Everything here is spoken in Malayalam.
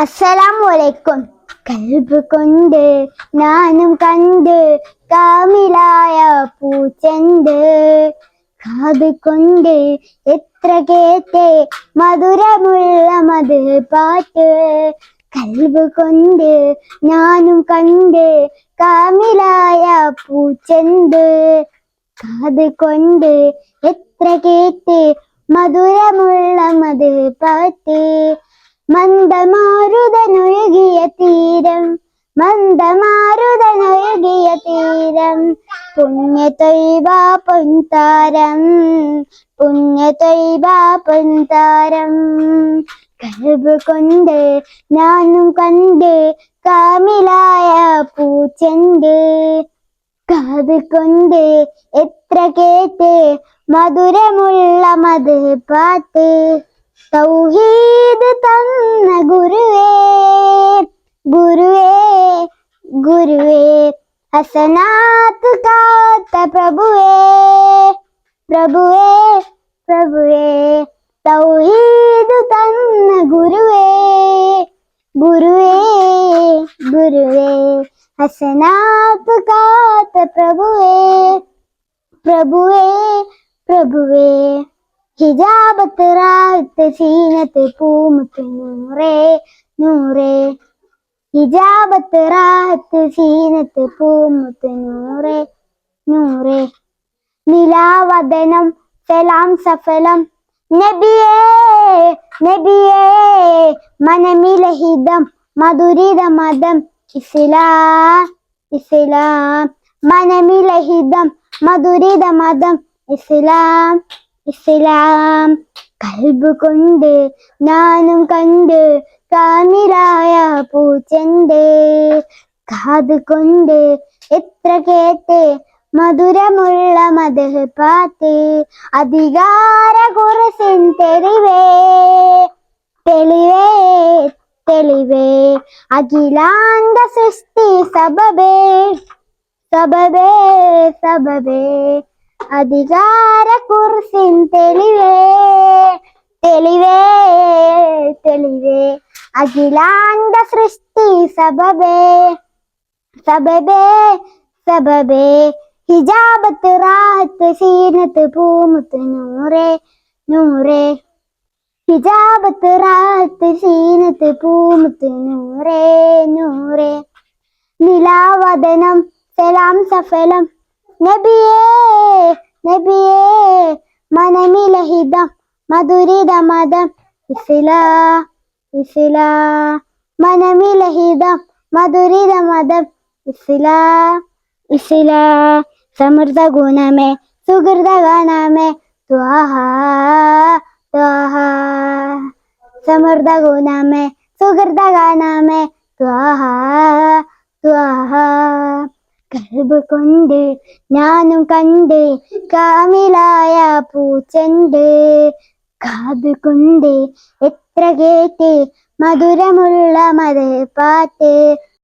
അസ്സലാമലൈക്കും കൽബ് കൊണ്ട് ഞാനും കണ്ട് കാമിലായ പൂച്ചണ്ട്. കാത് കൊണ്ട് എത്ര കേട്ട് മധുരമുള്ള മത് പാട്ട്. കൽബ് കൊണ്ട് ഞാനും കണ്ട് കാമിലായ പൂച്ചണ്ട്. കാത് കൊണ്ട് എത്ര കേട്ട് മധുരമുള്ള മത് പാട്ട്. മന്ദമാരുതനൊഴുകിയ തീരം മന്ദമാരുതനൊഴുകിയ തീരം. പുണ്യ തൊയ്വ പൊൻതാരം പുണ്യ തൊയ്വ പൊൻതാരം. കൽബ് കൊണ്ട് ഞാനും കണ്ട് കാമിലായ പൂച്ചണ്ട്. കാത് കൊണ്ട് എത്ര കേട്ട് മധുരമുള്ള മത് പാട്ട് तौहीद तन्न गुरुवे गुरुवे गुरुवे हसनात कात प्रभुवे प्रभुवे प्रभुवे तौहीद तन्न गुरुवे गुरुवे गुरुवे हसनात कात प्रभुवे प्रभुवे प्रभुवे। ഹിജാബത്ത് സീനത്ത് പൂമുത്ത് നൂറേ നൂറേ. ഹിജാബത്ത് റാഹത്ത് സീനത്ത് പൂമുത്ത് നൂറേ നൂറേ. നിലാവദനം സലാം സഫലം. നബിയേ നബിയേ. മനമിലഹിതം മധുരിത മതം ഇസ്ലാം ഇസ്ലാം. മനമിലഹിതം മധുരിത മതം ഇസ്ലാം. ഇസ്ലാം കൽബ് കൊണ്ട് ഞാനും കണ്ട് കാമിലായ പൂച്ചന്റെ കാത് കൊണ്ട് എത്ര കേട്ട് മധുരമുള്ള മതഹ് പാത്ത് അധികാര കുറിസിൻ തെളിവേ തെളിവേ തെളിവേ. അഖിലാന്ത സൃഷ്ടി സബബേ സബബേ സബബേ. അധികാര കുറിസിൻ തെളിവേ തെളിവേ തെളിവേ. അഖിലാണ്ട സൃഷ്ടി സബബേ സബബേ സബബേ. ഹിജാബത്ത് റാഹത്ത് സീനത്ത് പൂമുത്ത് നൂറേ നൂറേ. ഹിജാബത്ത് റാഹത്ത് സീനത്ത് പൂമുത്ത് നൂറേ നൂറേ. നിലാവദനം സലാം സഫലം നബിയേ. നബിയേ മനമിലഹിതം മധുരിതമതം ഇസില ഇസില മനമിലഹിതം മധുരിതമതം ഇസില ഇസില സമൃദ്ധ ഗുണമേ സുഹൃത ഗണമേ ത്വാഹ ത്വാഹ സമൃദ്ധ ഗുണമേ സുഹൃത ഗണമേ ത്വാഹ ത്വാഹ കൽബ് കൊണ്ട് ഞാനും കണ്ട് കാമിലായ പൂച്ചണ്ട്. കാത് കൊണ്ട് എത്ര കേട്ട് മധുരമുള്ള മത പാട്ട്